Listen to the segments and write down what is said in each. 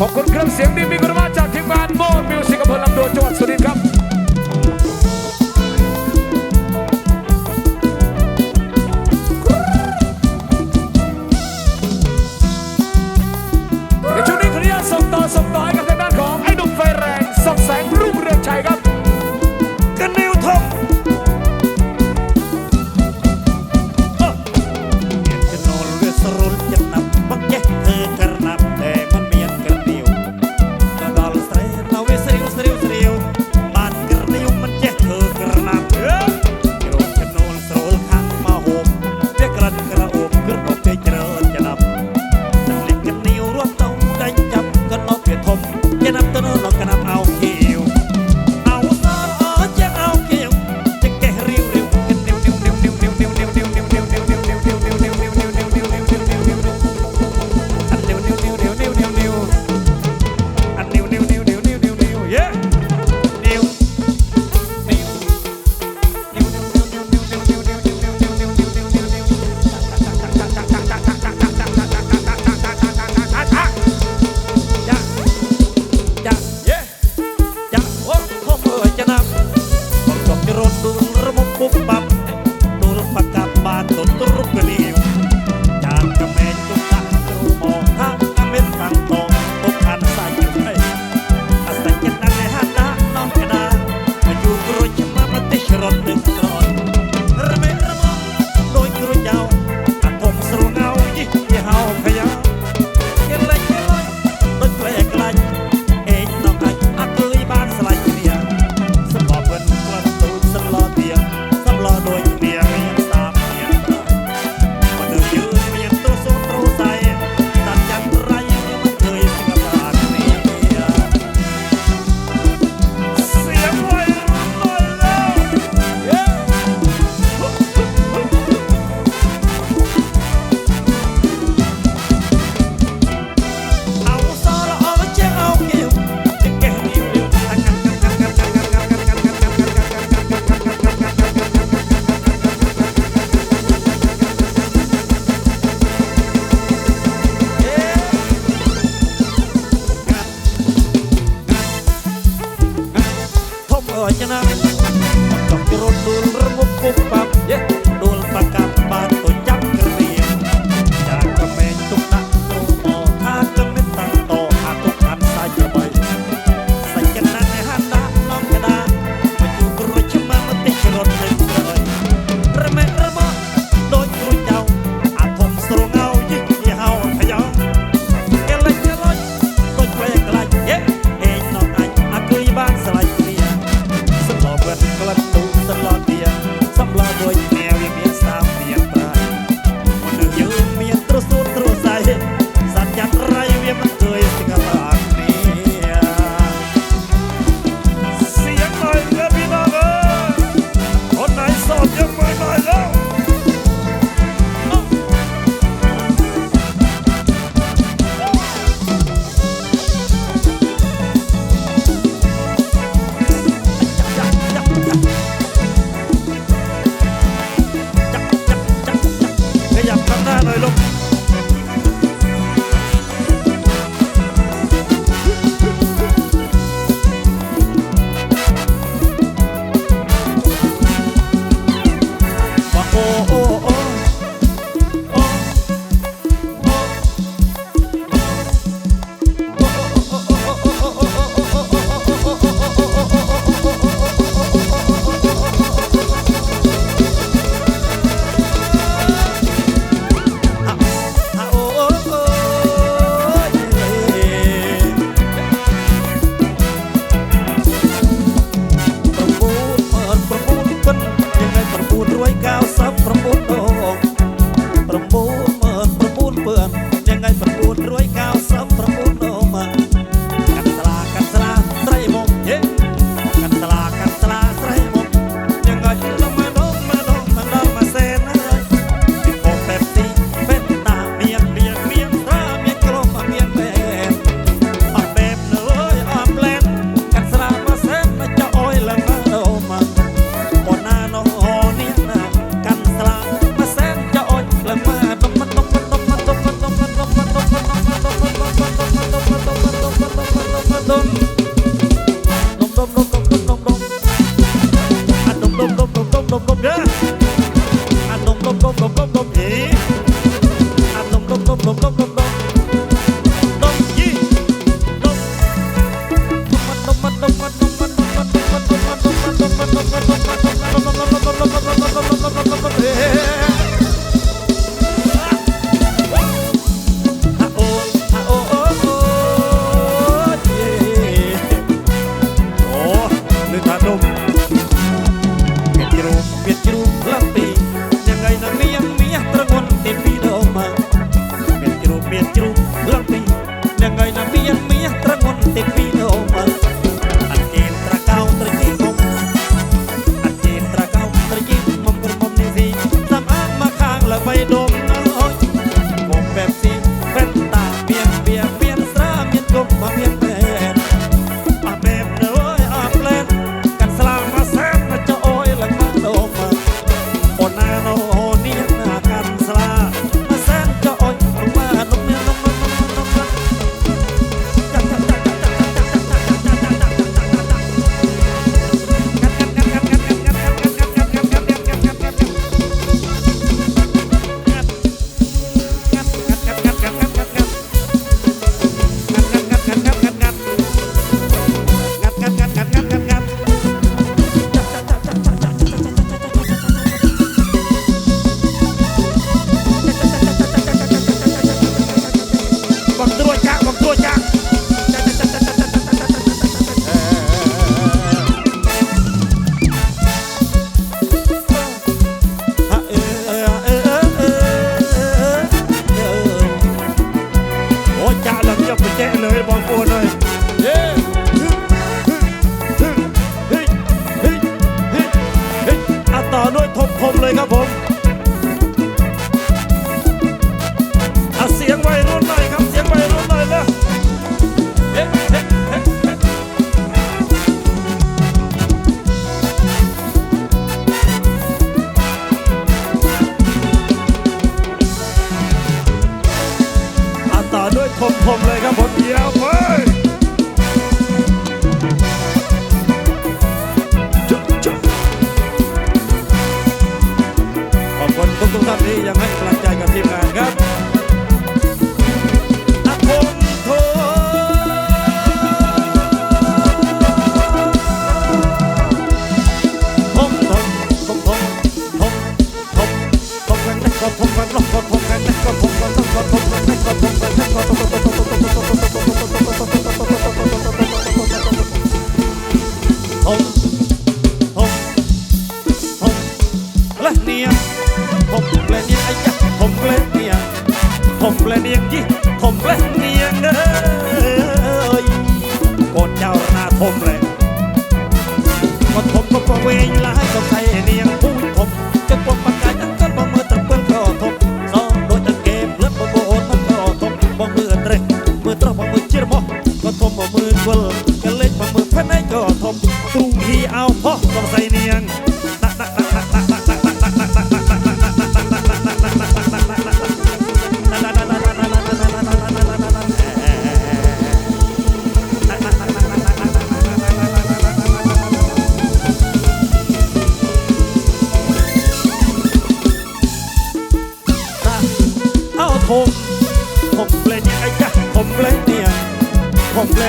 ขอบคุณครับเสียงดีมีคุณภาจากทีมงานโมดมิวสิกอำเภอลำดวนจังหวัดสุรินทร์ครับ hey. sueño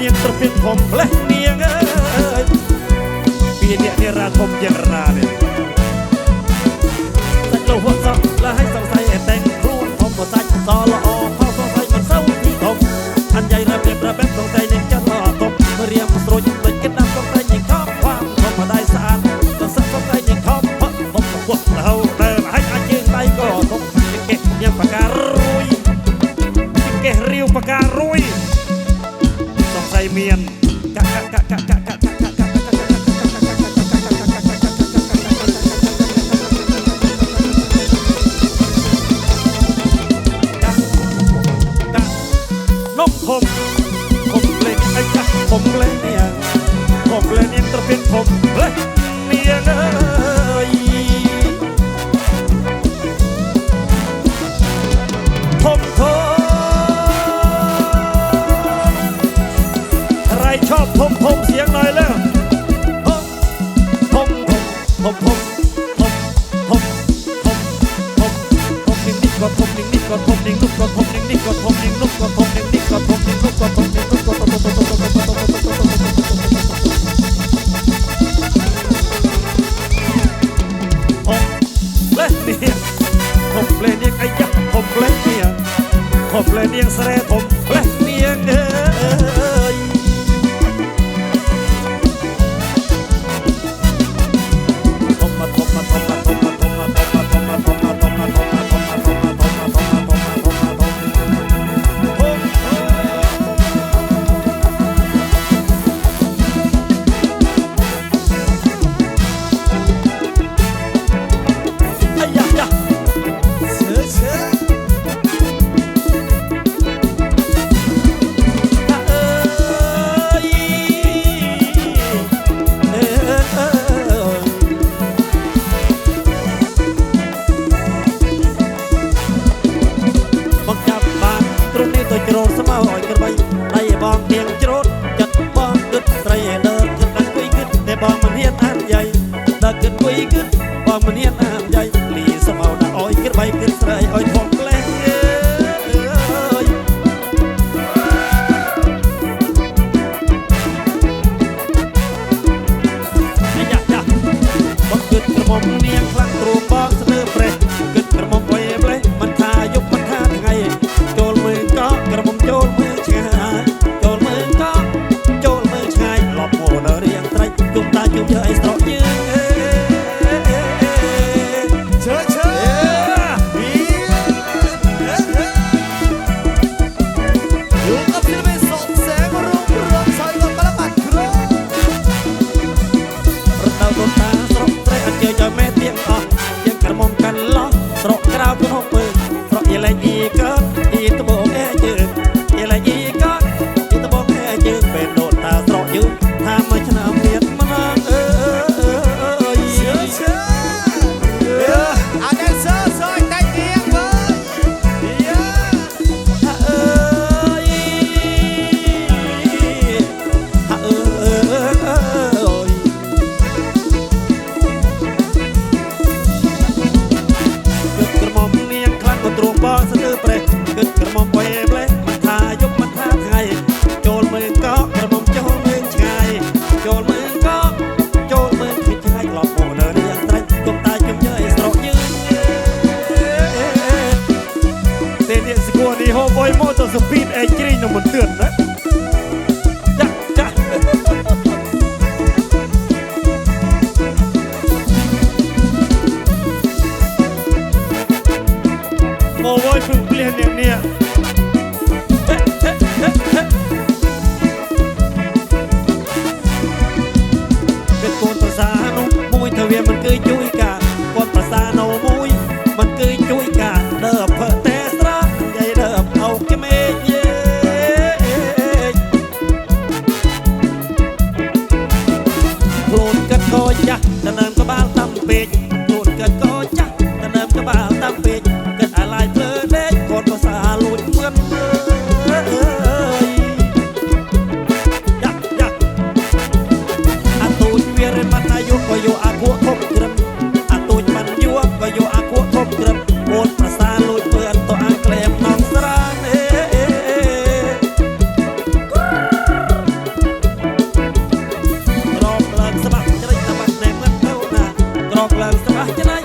នាងត្រពៀងខ្ញុំផ្លេះនាងអើយពីអ្នកនារាធំយ៉ាងរានេះសាច់លោហត់សក់ นมผมผมเลยไอ้จักผมเลยเนี่ยผมเลยเนี่ยตะเป็นผมเลยเนี่ยนะผมทใครชอบผมผมเสียงหน่อยแล้วผมผมผมผมผมผมผมผมผมนิ่งๆก็ผมนิ่งๆก็ผมนิ่งลุกก็ผมนิ่งๆก็ผมนิ่งลุกก็ผม อบเลยเนียงสะเรถม បងមនាងណាមយ៉ៃលីសមោដអោយគិតបៃគិតស្រីអោយផង เ宁 Não tá partindo